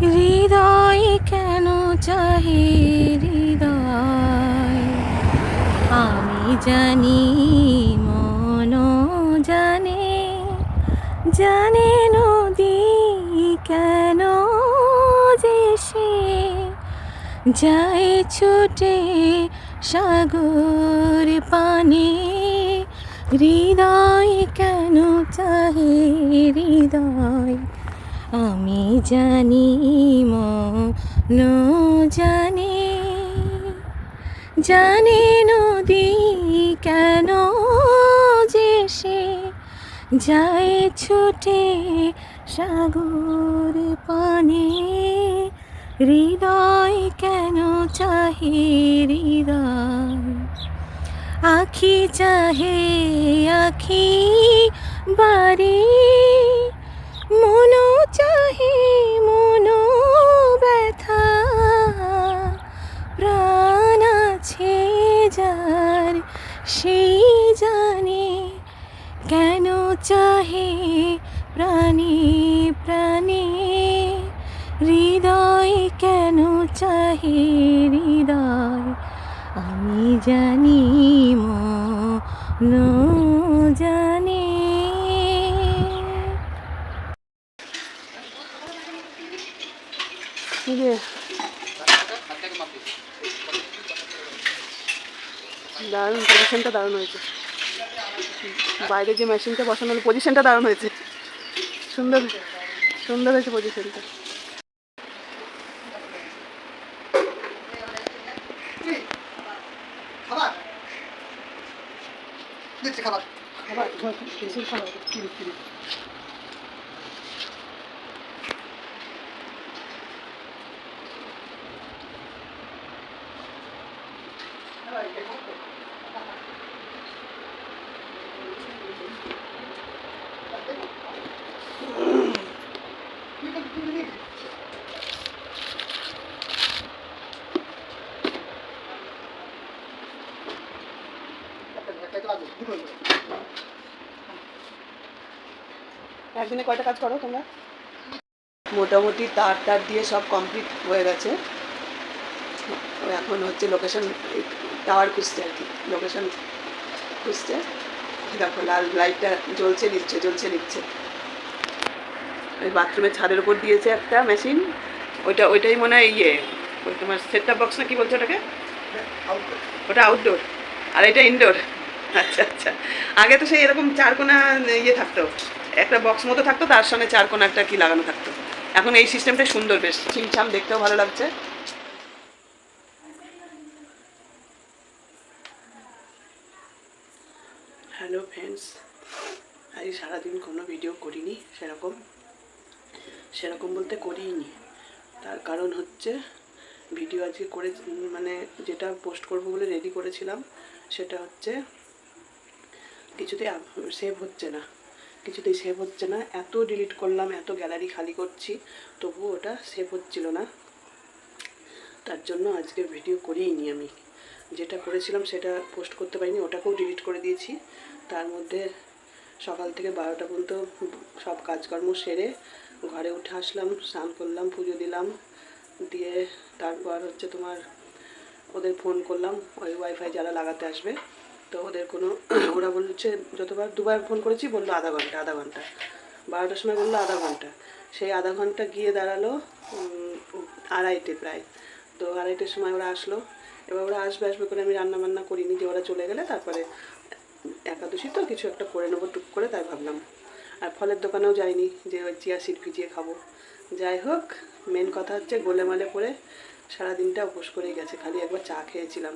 হৃদয় কেন চাহে হৃদয়? আমি জানি মন জানে। জানে নদী কেন যে সে যায় ছুটে সাগর পানে। হৃদয় কেন চাহে হৃদয়? আমি জানি মন জানে। জানে নদী কেন যে সে যায় ছুটে সাগর পানে। হৃদয় কেন চাহে হৃদয়? আখি চাহে আখি বাড়ি। চাহে মন ব্যথা প্রাণ আছে যার, সেই জানে কেন চাহে প্রাণী প্রাণী। হৃদয় কেন চাহে হৃদয়? আমি জানি মন জানে যে দারুণ পজিশনটা দারুণ হয়েছে। বাইরে যে মেশিনটা বসানো হলো পজিশনটা দারুণ হয়েছে। সুন্দর সুন্দর হয়েছে পজিশনটা খাবার। খাবার। খাবার? একদিনে কয়টা কাজ করো তোমরা? মোটামুটি তার টার দিয়ে সব কমপ্লিট হয়ে গেছে। এখন হচ্ছে লোকেশন টাওয়ার খুঁজছে আর কি লোকেশন খুঁজছে। দেখো লাল লাইটটা জ্বলছে নিচ্ছে জ্বলছে নিচ্ছে। ওই বাথরুমের ছাদের উপর দিয়েছে একটা মেশিন ওইটা ওইটাই মনে হয় ইয়ে ওই তোমার সেটটা বক্স না কি বলছো ওটাকে? ওটা আউটডোর আর এটা ইনডোর আচ্ছা আচ্ছা। আগে তো সেই এরকম চারকোনা ইয়ে থাকতো। একটা বক্স মতো থাকতো, তার সঙ্গে চারকোনা একটা কি লাগানো থাকতো। এখন এই সিস্টেমটা সুন্দর বেশ। ছিমছাম দেখতেও ভালো লাগছে। হ্যালো ফ্রেন্ডস আজ সারাদিন কোনো ভিডিও করিনি, সেরকম। সেরকম বলতে করিনি তার কারণ হচ্ছে ভিডিও আজকে করে মানে যেটা পোস্ট করব বলে রেডি করেছিলাম, সেটা হচ্ছে কিছুতেই সেভ হচ্ছে না। কিছুতেই সেভ হচ্ছে না। এত ডিলিট করলাম, এত গ্যালারি খালি করছি তবু ওটা সেভ হচ্ছিল না। তার জন্য আজকে ভিডিও করিই নি আমি। যেটা করেছিলাম সেটা পোস্ট করতে পারিনি, ওটাকেও ডিলিট করে দিয়েছি। তার মধ্যে সকাল থেকে বারোটা পর্যন্ত সব কাজকর্ম সেরে ঘরে উঠে আসলাম, স্নান করলাম, পুজো দিলাম। দিয়ে তারপর হচ্ছে তোমার ওদের ফোন করলাম, ওই ওয়াইফাই যারা লাগাতে আসবে। তো ওদের কোনো, ওরা বলছে যতবার দুবার ফোন করেছি, বলল আধা ঘণ্টা আধা ঘণ্টা। বারোটার সময় বলল আধা ঘণ্টা। সেই আধা ঘণ্টা গিয়ে দাঁড়াল আড়াইটে প্রায়। তো আড়াইটের সময় ওরা আসলো। এবার ওরা আসবে আসবে করে আমি রান্না বান্না করিনি যে ওরা চলে গেলে, তারপরে একাদশী তো কিছু একটা করে নেব টুক করে, তাই ভাবলাম। আর ফলের দোকানেও যাইনি, যে ওই চিয়া সিড ভিজিয়ে খাব। যাই হোক মেন কথা হচ্ছে গোলেমালে পরে সারাদিনটা উপোস করেই গেছে, খালি একবার চা খেয়েছিলাম।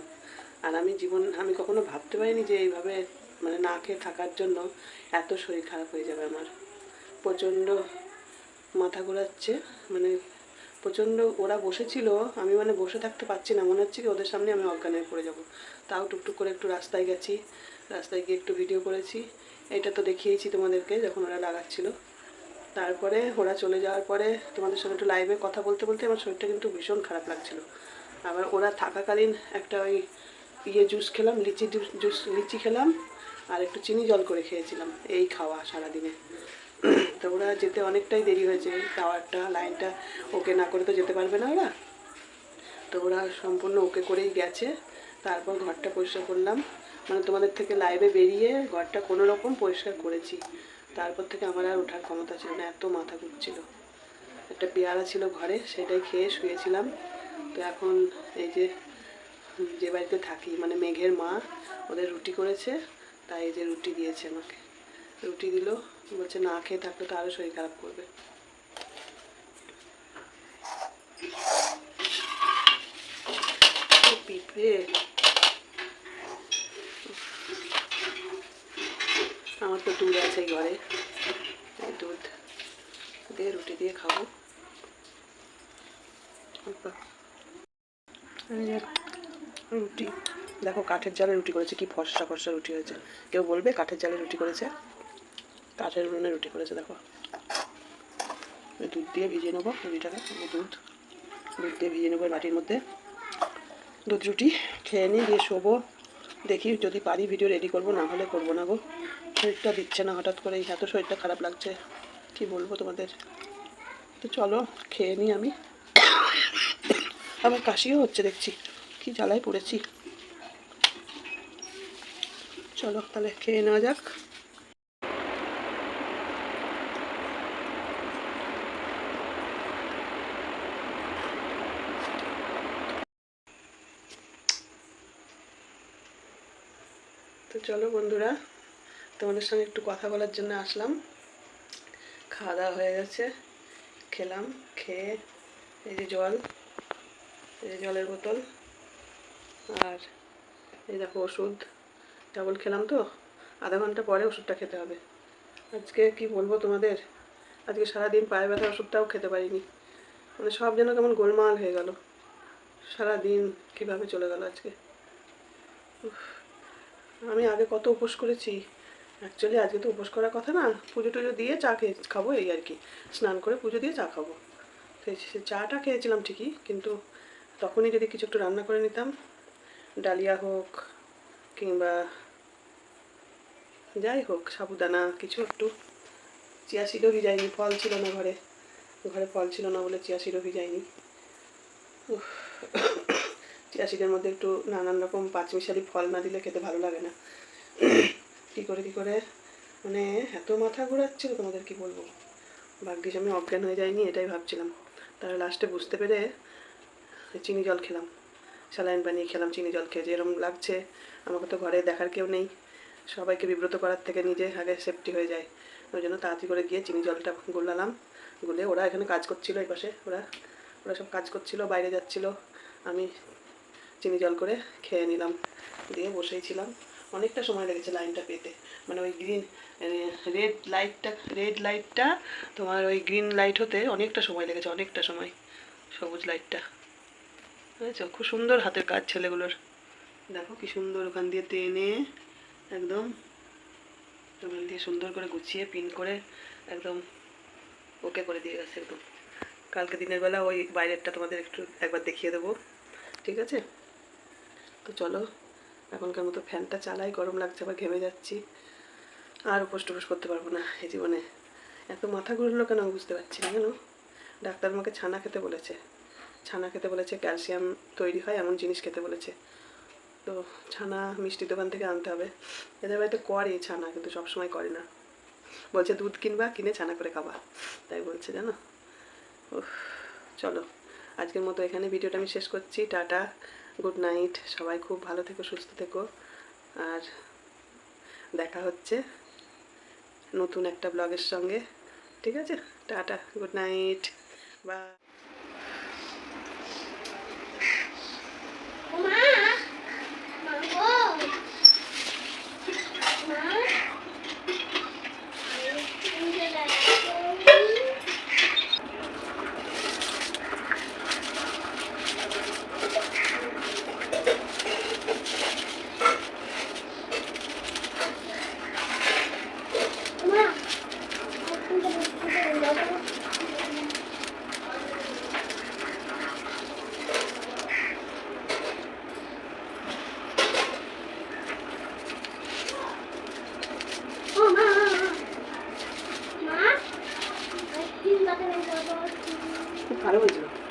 আর আমি জীবন, আমি কখনো ভাবতে পারিনি যে এইভাবে মানে না খেয়ে থাকার জন্য এত শরীর খারাপ হয়ে যাবে আমার। প্রচণ্ড মাথা ঘোরাচ্ছে মানে প্রচণ্ড ওরা বসেছিল, আমি মানে বসে থাকতে পারছি না। মনে হচ্ছে কি ওদের সামনে আমি অজ্ঞান হয়ে পড়ে যাব। তাও টুকটুক করে একটু রাস্তায় গেছি, রাস্তায় গিয়ে একটু ভিডিও করেছি। এটা তো দেখিয়েছি তোমাদেরকে যখন ওরা লাগাচ্ছিল। তারপরে ওরা চলে যাওয়ার পরে তোমাদের সঙ্গে একটু লাইভে কথা বলতে বলতে আমার শরীরটা কিন্তু ভীষণ খারাপ লাগছিল। আবার ওরা থাকাকালীন একটা ওই ইয়ে জুস খেলাম, লিচি জুস লিচি খেলাম আর একটু চিনি জল করে খেয়েছিলাম এই খাওয়া সারাদিনে। তো ওরা যেতে অনেকটাই দেরি হয়েছে টাওয়ারটা লাইনটা ওকে না করে তো যেতে পারবে না ওরা। তো ওরা সম্পূর্ণ ওকে করেই গেছে, তারপর ঘরটা পরিষ্কার করলাম। মানে তোমাদের থেকে লাইভে বেরিয়ে ঘরটা কোনো রকম পরিষ্কার করেছি। তারপর থেকে আমার আর ওঠার ক্ষমতা ছিল না, এত মাথা ঘুরছিল। একটা পেয়ারা ছিল ঘরে, সেটাই খেয়ে শুয়েছিলাম। তো এখন এই যে যে বাড়িতে থাকি মানে মেঘের মা ওদের রুটি করেছে, তাই যে রুটি দিয়েছে আমাকে। রুটি দিল, বলছে না খেয়ে থাকলে তো আরও শরীর খারাপ করবে। পিঁপড়ে। আমার তো দুধ আছে ঘরে দুধ। দিয়ে রুটি দিয়ে খাব। যে রুটি। দেখো কাঠের জালে রুটি করেছে, কি ফর্সা ফর্সা রুটি হয়েছে। কেউ বলবে কাঠের জালে রুটি করেছে। কাঠের উনুনে রুটি করেছে, দেখো। দুধ দিয়ে ভিজিয়ে নেব রুটিটাকে দুধ দুধ দিয়ে ভিজিয়ে নেব বাটির মধ্যে। দুধ, রুটি খেয়ে নিই দিয়ে শোবো। দেখি যদি পারি ভিডিও রেডি করব, না হলে করব না গো। শরীরটা দিচ্ছে না হঠাৎ করে, এত শরীরটা খারাপ লাগছে। কি বলব তোমাদের? তো চলো, খেয়ে নিই আমি। আমার কাশিও হচ্ছে, দেখছি। কি জ্বালায় পড়েছি? চলো তাহলে খেয়ে নেওয়া যাক। তো চলো বন্ধুরা, তোমাদের সঙ্গে একটু কথা বলার জন্য আসলাম। খাওয়া দাওয়া হয়ে গেছে, খেলাম, খেয়ে এই যে জল, এই যে জলের বোতল আর এই দেখো ওষুধ ডাবল খেলাম তো, আধা ঘণ্টা পরে ওষুধটা খেতে হবে। আজকে কি বলব তোমাদের? আজকে সারাদিন পায়ে ব্যথা ওষুধটাও খেতে পারিনি। মানে সব যেন কেমন গোলমাল হয়ে গেল। সারাদিন কীভাবে চলে গেল আজকে? আমি আগে কত উপোস করেছি। অ্যাকচুয়ালি আজকে তো উপোস করার কথা না, পুজো টুজো দিয়ে চা খেয়ে খাব এই আর কি। স্নান করে পুজো দিয়ে চা খাব। তো সে চাটা খেয়েছিলাম ঠিকই, কিন্তু তখনই যদি কিছু একটু রান্না করে নিতাম ডালিয়া হোক কিংবা যাই হোক সাবুদানা কিছু একটু। চিয়া সিডও ভিজাইনি ফল ছিল না ঘরে। ঘরে ফল ছিল না বলে চিয়া সিডও উফ, চিয়া সিডের মধ্যে একটু নানান রকম পাঁচমিশালি ফল না দিলে খেতে ভালো লাগে না। কী করে কী করে? মানে এত মাথা ঘোরাচ্ছিল তোমাদের কি বলব? ভাগ্যিস আমি অজ্ঞান হয়ে যাইনি এটাই ভাবছিলাম। তারা লাস্টে বুঝতে পেরে চিনি জল খেলাম। স্যালাইন বানিয়ে খেলাম, চিনি জল খেয়ে যে এরম লাগছে। আমাকে তো ঘরে দেখার কেউ নেই। সবাইকে বিব্রত করার থেকে নিজে আগে সেফটি হয়ে যায়। ওই জন্য তাড়াতাড়ি করে গিয়ে চিনি জলটা গুলালাম। গুলে ওরা এখানে কাজ করছিল এই পাশে। ওরা ওরা সব কাজ করছিল, বাইরে যাচ্ছিল। আমি চিনি জল করে খেয়ে নিলাম। দিয়ে বসেই ছিলাম। অনেকটা সময় লেগেছে লাইনটা পেতে। মানে ওই গ্রিন রেড লাইটটা রেড লাইটটা তোমার ওই গ্রিন লাইট হতে অনেকটা সময় লেগেছে, অনেকটা সময়। সবুজ লাইটটা বুঝেছ খুব সুন্দর হাতের কাজ ছেলেগুলোর। দেখো কি সুন্দর ওখান দিয়ে টেনে একদম ওখান দিয়ে সুন্দর করে গুছিয়ে, পিন করে একদম ওকে করে দিয়ে গেছে একদম। কালকে দিনের বেলা ওই বাইরেরটা তোমাদের একটু একবার দেখিয়ে দেবো। ঠিক আছে? তো চলো, এখনকার মতো ফ্যানটা চালাই, গরম লাগছে আবার ঘেমে যাচ্ছি। আর উপোস টুপোস করতে পারব না এই জীবনে। এত মাথা ঘুরলো কেন বুঝতে পারছি না কেন ডাক্তার আমাকে ছানা খেতে বলেছে। ছানা খেতে বলেছে, ক্যালসিয়াম তৈরি হয়, এমন জিনিস খেতে বলেছে। তো ছানা মিষ্টি দোকান থেকে আনতে হবে। এদের বাড়িতে করে ছানা, কিন্তু সবসময় করে না। বলছে, দুধ কিনবা, কিনে ছানা করে খাবা। তাই বলছে, জানো? ও চলো। আজকের মতো এখানে ভিডিওটা আমি শেষ করছি। টাটা, গুড নাইট, সবাই খুব ভালো থেকো, সুস্থ থেকো। আর দেখা হচ্ছে নতুন একটা ব্লগের সঙ্গে। ঠিক আছে? টাটা, গুড নাইট বা ভালো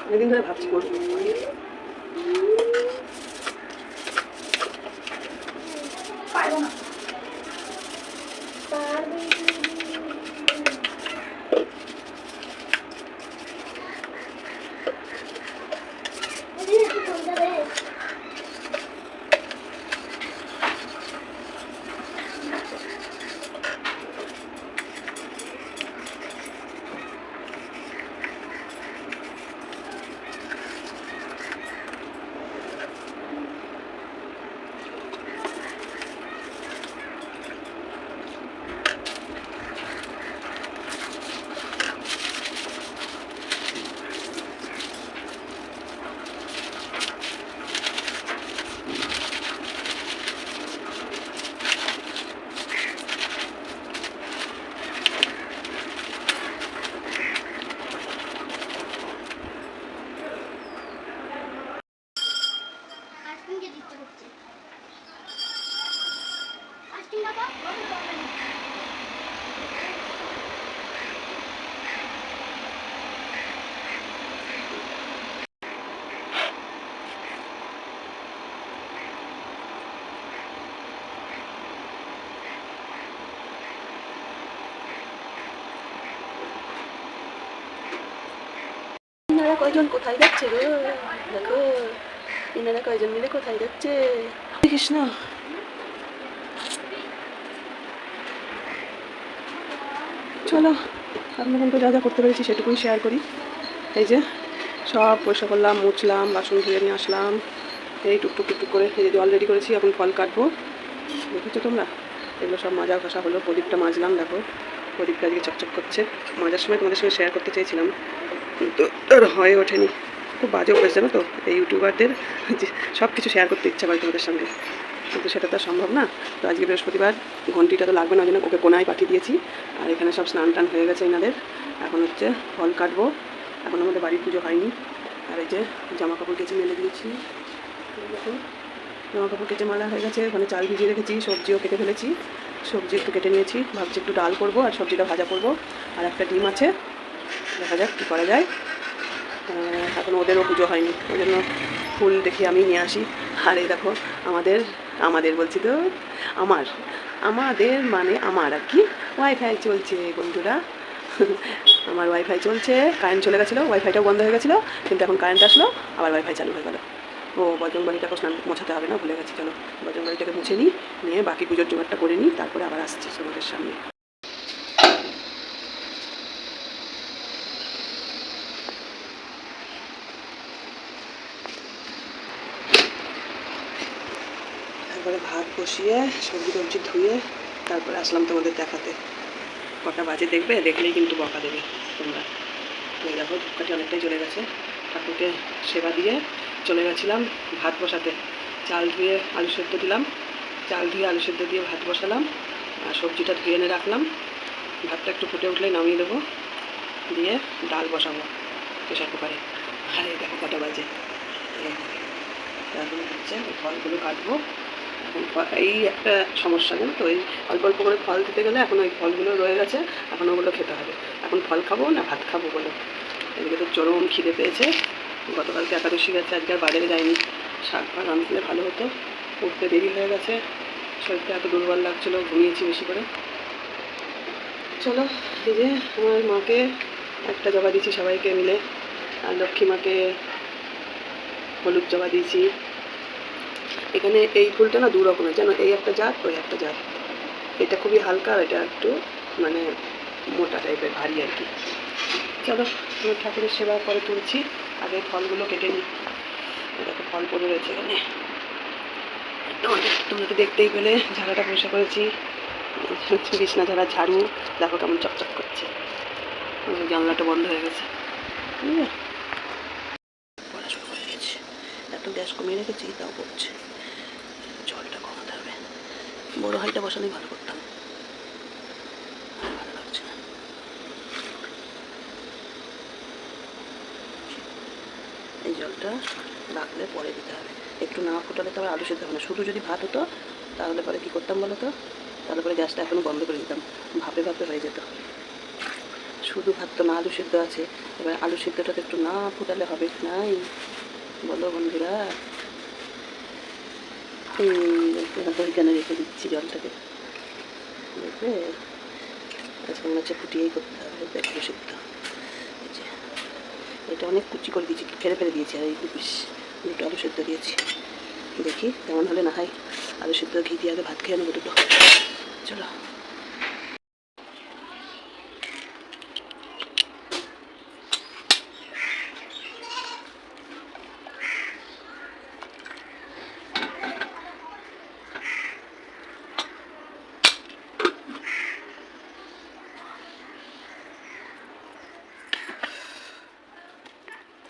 অনেকদিন ধরে ভাবছি করব পারব না কয়জন কোথায় যাচ্ছে গো দেখো ইনারা কয়জন মিলে কোথায় যাচ্ছে না চলো এখন পর্যন্ত যা যা করতে পেরেছি সেটুকুই শেয়ার করি এই যে সব পয়সা করলাম মুছলাম বাসন ধুয়ে নিয়ে আসলাম এই টুকটুক টুকটুক করে এই জল রেডি করেছি এখন ফল কাটবো দেখেছ তোমরা এগুলো সব মাজা ঘষা হলো প্রদীপটা মাজলাম দেখো প্রদীপটা আজকে চকচক করছে মাজার সময় তোমাদের সঙ্গে শেয়ার করতে চেয়েছিলাম কিন্তু আর হয়ে ওঠেনি। খুব বাজে অভ্যাস জানো তো? এই ইউটিউবারদের সব কিছু শেয়ার করতে ইচ্ছা করে তোমাদের সঙ্গে। কিন্তু সেটা তো সম্ভব না। তো আজকে বৃহস্পতিবার, ঘন্টিটা তো লাগবে না জন্য ওকে কোনায় পাঠিয়ে দিয়েছি। আর এখানে সব স্নান টান হয়ে গেছে এনাদের। এখন হচ্ছে ফল কাটবো। এখন আমাদের বাড়ির পুজো হয়নি। আর এই যে জামা কাপড় কেচে মেলে দিয়েছি। জামা কাপড় কেচে মালা হয়ে গেছে। ওখানে চাল ভিজিয়ে রেখেছি, সবজিও কেটে ফেলেছি। সবজি একটু কেটে নিয়েছি। ভাবছি একটু ডাল করব আর সবজিটা ভাজা করব। আর একটা ডিম আছে। দেখা যাক কী করা যায়। এখন ওদেরও পুজো হয়নি। ওই জন্য ফুল দেখি আমি নিয়ে আসি। আর এই দেখো, আমাদের আমাদের বলছি তো, আমার, আমাদের মানে আমার আর কি। ওয়াইফাই চলছে বন্ধুরা। আমার ওয়াইফাই চলছে কারেন্ট চলে গেছিল ওয়াইফাইটাও বন্ধ হয়ে গেছিল, কিন্তু এখন কারেন্ট আসলো, আবার ওয়াইফাই চালু হয়ে গেলো। ও বজরংবাড়িটাকে স্নান মোছাতে হবে না, ভুলে গেছি, চলো। বজরংবাড়িটাকে মুছে নিই, নিয়ে বাকি পুজোর জোগাড়টা করে নিই, তারপরে আবার আসছি তোমাদের সামনে। তারপরে ভাত বসিয়ে সবজি টবজি ধুয়ে তারপরে আসলাম তোমাদের দেখাতে। কটা বাজে দেখবে? দেখলেই কিন্তু বকা দেবে তোমরা। এই দেখো, ধূপকাঠি অনেকটাই চলে গেছে। ঠাকুরকে সেবা দিয়ে চলে গেছিলাম ভাত বসাতে। চাল ধুয়ে আলু সেদ্ধ দিলাম। চাল ধুয়ে আলু সেদ্ধ দিয়ে ভাত বসালাম। আর সবজিটা ধুয়ে এনে রাখলাম। ভাতটা একটু ফুটে উঠলেই নামিয়ে দেবো। দিয়ে ডাল বসাবো প্রেশার কুকারে। আর এই দেখো কটা বাজে। এখন হচ্ছে ফলগুলো কাটবো। এই একটা সমস্যা, জানো তো? এই অল্প অল্প করে ফল দিতে গেলে এখন ওই ফলগুলো রয়ে গেছে, এখন ওগুলো খেতে হবে। এখন ফল খাব না ভাত খাব বলো? এদিকে তো চরম খিদে পেয়েছে। গতকালকে একাদশী গেছে, আজকে আর বাজারে যায়নি। শাক ফাক আনলে ভালো হতো। উঠতে দেরি হয়ে গেছে। শরীরটা এত দুর্বল লাগছিল, ঘুমিয়েছি বেশি করে। চলো এই যে আমার মাকে একটা জবা দিয়েছি সবাইকে মিলে। আর লক্ষ্মী মাকে হলুদ জবা দিয়েছি। এখানে এই ফুলটা না দু রকমের জানো? এই একটা জাত, ওই একটা জাত। এটা খুবই হালকা আর এটা একটু মানে মোটা টাইপের, ভারী আর কি। চলো, আমার ঠাকুরের সেবা করে তুলছি। আগে ফলগুলো কেটে নিই। দেখো, ফল পড়ে রয়েছে এখানে। তোমরা তো দেখতেই পেলে, ঝাড়াটা পরিষ্কার করেছি। বিছনা ঝাড়া, ঝাড়ু। দেখো কেমন চকচক করছে। জানলাটা বন্ধ হয়ে গেছে। বুঝলে পড়া শুরু করে দিয়েছি এত গ্যাস কমিয়ে রেখেছি, তাও করছে জলটা কমাতে হবে। বড় হাইটা বসালেই ভালো করতাম। এই জলটা রাখলে পরে দিতে হবে। একটু না ফোটালে তো আবার আলু সেদ্ধ হবে না। শুধু যদি ভাত হতো, তাহলে পরে কী করতাম বলো তো? তাহলে পরে গ্যাসটা এখনও বন্ধ করে দিতাম। ভাপে ভাপে হয়ে যেত। শুধু ভাত তো না, আলু সিদ্ধ আছে। এবার আলু সিদ্ধটা তো একটু না ফুটালে হবে নাই? বলো বন্ধুরা। ওইখানে রেখে দিচ্ছি জলটাকে? দেখবে? মনে হচ্ছে ফুটিয়েই করতে হবে দেখ সিদ্ধ এটা অনেক কুচি করে দিয়েছি, ফেলে ফেলে দিয়েছি, আর এই বিশ দুটো আলু সিদ্ধ দিয়েছি। দেখি কেমন হলে না হয়। আলু সিদ্ধ, ঘি দিয়ে আগে ভাত খেয়ে নেব দুটো। চলো।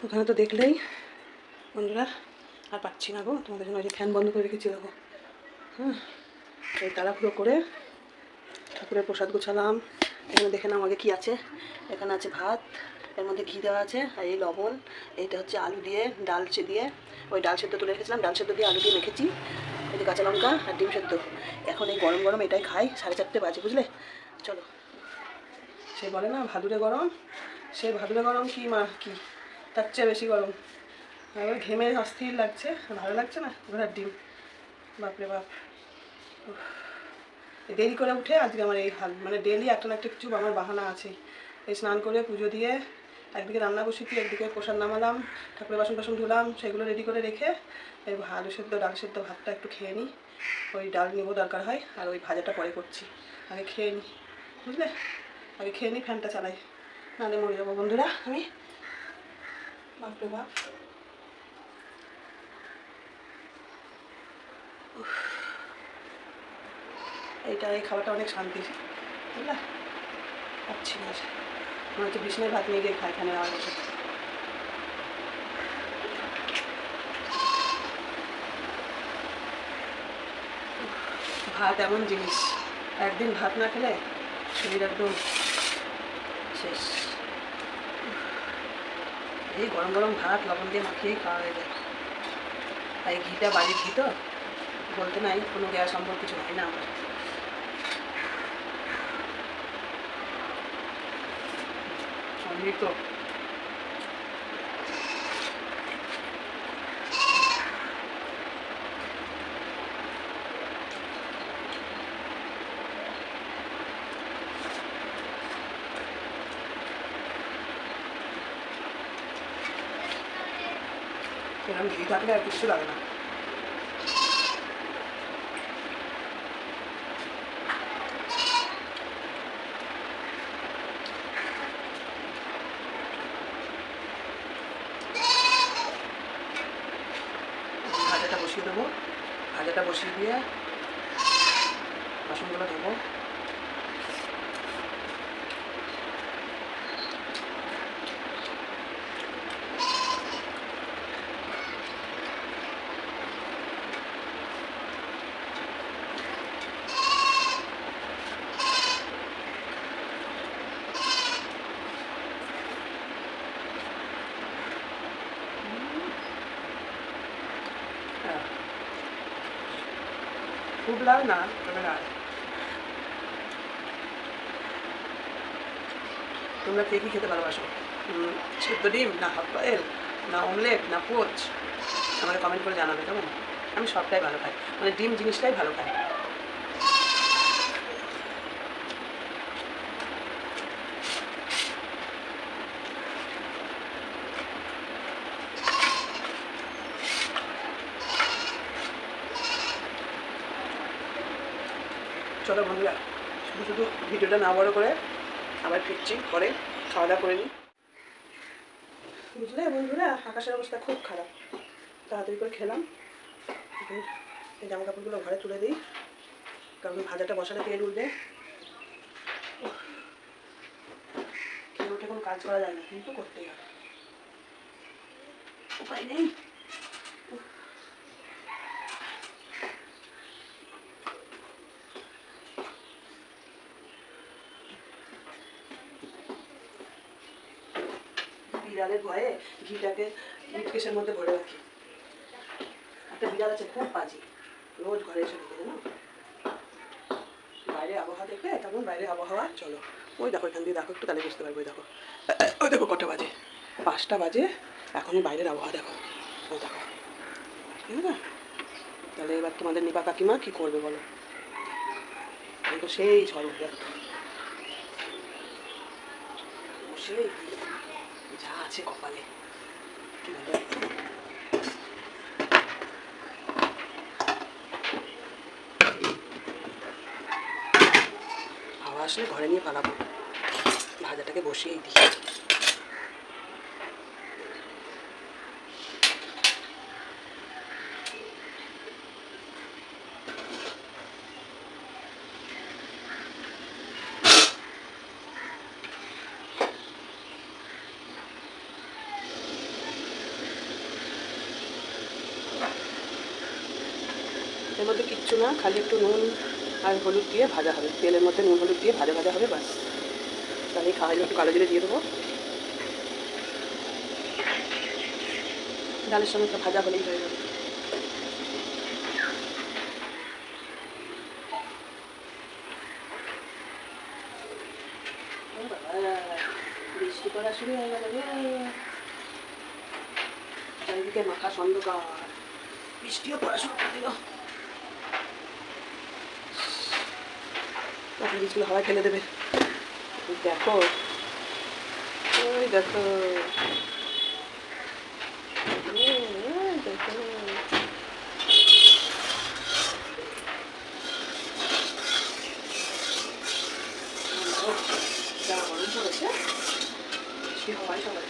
ওখানে তো দেখলেই বন্ধুরা, আর পাচ্ছি না গো। তোমাদের জন্য ওই যে ফ্যান বন্ধ করে রেখেছি দেখো। হ্যাঁ এই তাড়াহুড়ো করে ঠাকুরের প্রসাদ গোছালাম। এখানে দেখে নাও আগে কী আছে। এখানে আছে ভাত, এর মধ্যে ঘি দেওয়া আছে, আর এই লবণ, এইটা হচ্ছে আলু দিয়ে ডাল দিয়ে। ওই ডাল সেদ্ধ তুলে রেখেছিলাম, ডাল সেদ্ধ দিয়ে আলু দিয়ে মেখেছি। এই যে কাঁচা লঙ্কা আর ডিম সেদ্ধ। এখন এই গরম গরম এটাই খাই, সাড়ে চারটে বাজে, বুঝলে? চলো। সে বলে না, ভাদুরে গরম। সে ভাদুরে গরম কি মা, কি? তার চেয়ে বেশি গরম। এবার ঘেমে অস্থির লাগছে। ভালো লাগছে না? ঘোড়ার ডিম। বাপরে বাপ। দেরি করে উঠে আজকে আমার এই হাল মানে ডেলি একটা না একটা কিছু আমার বাহানা আছে। এই স্নান করে, পুজো দিয়ে, একদিকে রান্না বসিয়েছি, একদিকে প্রসাদ নামালাম, ঠাকুরের বাসন টাসন ধুলাম, সেগুলো রেডি করে রেখে এই আলু সেদ্ধ, ডাল সেদ্ধ ভাতটা একটু খেয়ে নিই। ওই ডাল নেব দরকার হয়, আর ওই ভাজাটা পরে করছি। আগে খেয়ে নিই। বুঝলে? আগে খেয়ে নিই, ফ্যানটা চালাই। নাহলে মরে যাব। বন্ধুরা, আমি বাপরে বাপ। এইটা এই খাবারটা অনেক শান্তি বুঝলা পাচ্ছি না মনে হচ্ছে বিষ্ণের ভাত নিয়ে গিয়ে খাই ফ্যানের আওয়াজ ভাত এমন জিনিস একদিন ভাত না খেলে শরীর একদম শেষ এই গরম গরম ভাত, লবণ দিয়ে মাখিয়েই খাওয়া হয়ে যায়। তাই ঘিটা বাড়ির ঘি তো বলতে নাই, কোনো গ্যাস সম্ভব কিছু হয় না আমার। অনেক তো এরকম ঘি থাকলে আর কিচ্ছু লাগে না ভাজাটা বসিয়ে দেবো ভাজাটা বসিয়ে দিয়ে বাসনগুলো দেবো হ্যাঁ। না, তবে লাল তোমরা কে খেতে ভালোবাসো? সেদ্ধ ডিম, না হাফ বয়েল, না অমলেট, না পোচ? আমাকে কমেন্ট করে জানাবে, কেমন? আমি সবটাই ভালো খাই। মানে ডিম জিনিসটাই ভালো খাই। চলো বন্ধুরা, শুধু শুধু ভিডিওটা না বড় করে আবার ফিরছি পরে খাওয়া দাওয়া করে নিই বুঝলে বন্ধুরা, আকাশের অবস্থা খুব খারাপ। তাড়াতাড়ি করে খেলাম জামা কাপড়গুলো ঘরে তুলে দিই, কারণ ভাজাটা বসালে তেল উঠবে। কোনো কাজ করা যায় না, কিন্তু করতেই হবে। উপায় নেই। ভয়ে ঘিটাকে মিটকেশের মধ্যে ভরে রাখি। একটা বিড়াল আছে, খুব বাজি। রোজ ঘরে এসে ঢুকে, জানো? বাইরে আবহাওয়া দেখবে তখন বাইরে আবহাওয়া, চলো। ওই দেখো, এখান দিয়ে দেখো, একটু তাহলে বুঝতে পারব, ওই দেখো। ওই দেখো, কটা বাজে। পাঁচটা বাজে এখনই বাইরের আবহাওয়া দেখো। ওই দেখো। ঠিক আছে তাহলে এবার তোমাদের নিপা কাকিমা কী করবে বলো? আমি তো সেই ঝড়। সেই আছে কপালে হাওয়া আসলে ঘরে নিয়ে পালাবো। ভাজাটাকে বসিয়েই দিই। এর মধ্যে কিচ্ছু না, খালি একটু নুন আর হলুদ দিয়ে ভাজা হবে। তেলের মধ্যে নুন, হলুদ দিয়ে ভাজা ভাজা হবে, বাস। তাহলে খাওয়াই একটু কালো জিরে দিয়ে দেবো। ডালের সঙ্গে তো ভাজা হলেই হয়ে যাবে। বৃষ্টি পড়া শুরু হয়ে গেল চারিদিকে মাথা অন্ধকার। বৃষ্টিও পড়া শুরু করে দিল। তখন বীজগুলো হাওয়ায় ফেলে দেবে দেখো। ওই দেখো। দেখো যা গরম পড়েছে বৃষ্টি হওয়ায় সবাই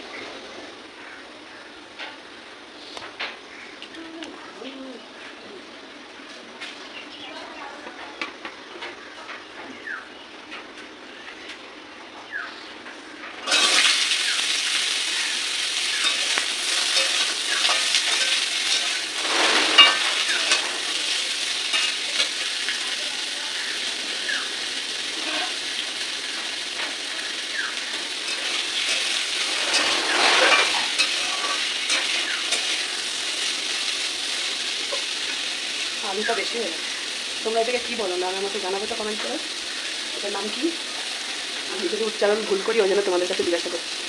আলুটা বেশি হয়ে তোমরা এটাকে কী বলো? না আমাকে জানাবে তো কমেন্ট করে। এটার নাম কি? আমি যদি উচ্চারণ ভুল করি, ওই জন্য তোমাদের কাছে জিজ্ঞাসা করছি।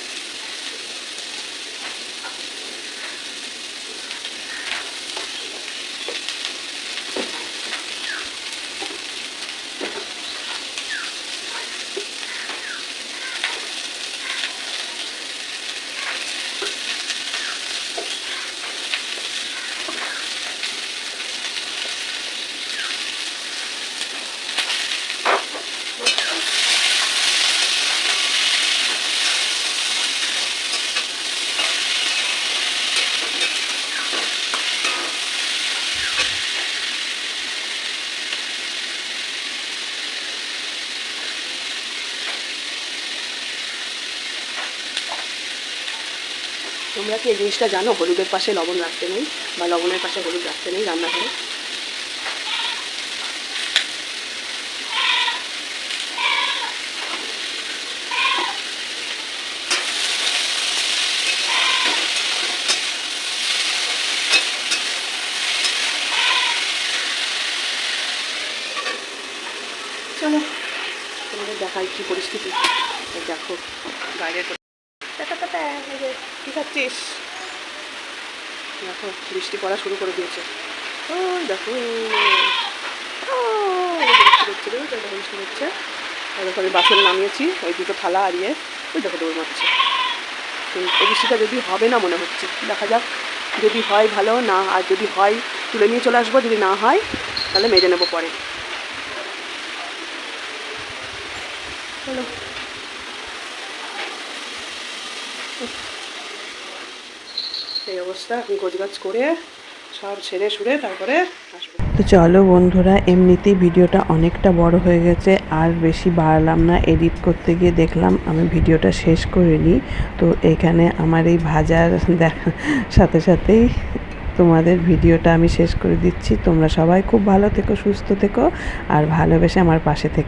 তোমরা কি এই জিনিসটা জানো? হলুদের পাশে লবণ রাখতে নেই বা লবণের পাশে হলুদ রাখতে নেই, রান্নাঘরে চলো তোমাদের দেখাই কি পরিস্থিতি এই দেখো বাইরের পরি- টাটা টাটা, এই যে, কি খাচ্ছিস দেখো বৃষ্টি পড়া শুরু করে দিয়েছে। দেখো। হচ্ছে বাসন নামিয়েছি, ওই দুটো থালা হারিয়ে ওই দেখো দৌড় মারছে। এই বৃষ্টিটা যদি হবে না মনে হচ্ছে, দেখা যাক যদি হয় ভালো না, আর যদি হয়, তুলে নিয়ে চলে আসব, যদি না হয়, তাহলে মেজে নেব পরে। চলো। অবস্থা করে সব ছেড়ে সুরে তারপরে তো চলো বন্ধুরা, এমনিতেই ভিডিওটা অনেকটা বড় হয়ে গেছে, আর বেশি বাড়ালাম না, এডিট করতে গিয়ে দেখলাম আমি ভিডিওটা শেষ করিনি। তো এখানে আমার এই ভাজার দেখা, সাথে সাথেই তোমাদের ভিডিওটা আমি শেষ করে দিচ্ছি। তোমরা সবাই খুব ভালো থেকো, সুস্থ থেকো, আর ভালোবেসে আমার পাশে থেকো।